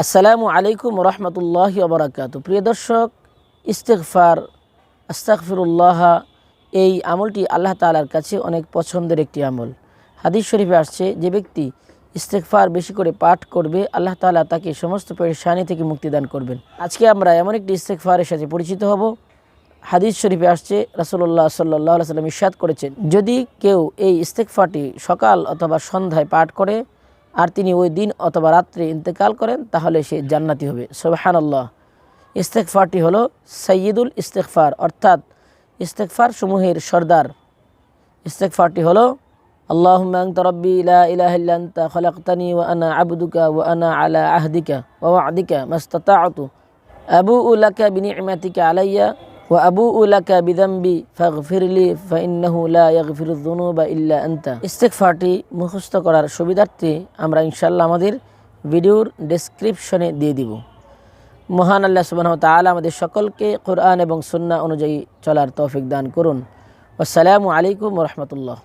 আসসালামু আলাইকুম রহমতুল্লাহ বরাকাত। প্রিয় দর্শক ইস্তেকফার আস্তাকফিরুল্লাহ এই আমলটি আল্লাহ তালার কাছে অনেক পছন্দের একটি আমল। হাদিস শরীফে আসছে, যে ব্যক্তি ইস্তেকফার বেশি করে পাঠ করবে, আল্লাহ তালা তাকে সমস্ত পেরেশানি থেকে মুক্তিদান করবেন। আজকে আমরা এমন একটি ইস্তেকফারের সাথে পরিচিত হব। হাদিস শরীফে আসছে রাসুল্লাহ সাল্লাহ সাল্লাম ইস্বাদ করেছেন, যদি কেউ এই ইস্তেকফাটি সকাল অথবা সন্ধ্যায় পাঠ করে আর তিনি ওই দিন অথবা রাত্রে ইন্তেকাল করেন তাহলে সে জান্নাতি হবে সোবাহান আল্লাহ ইস্তেকফারটি হলো সৈয়দুল ইস্তেকফার অর্থাৎ ইস্তেকফার সমূহের সর্দার ইস্তেকফারটি হলো اللهم أنت ربي لا إله إلا أنت خلقتني وأنا عبدك وأنا على عهدك ووعدك ما استطعت أبوء لك بنعمتك علي ও ইস্তেকফারটি মুখস্থ করার সুবিধার্থে আমরা ইনশাল্লাহ আমাদের ভিডিওর ডেসক্রিপশনে দিয়ে দিব। মহান আল্লাহ সুবাহ তালা আমাদের সকলকে কোরআন এবং সুন্না অনুযায়ী চলার তৌফিক দান করুন। আসসালামু আলাইকুম রহমতুল্লাহ।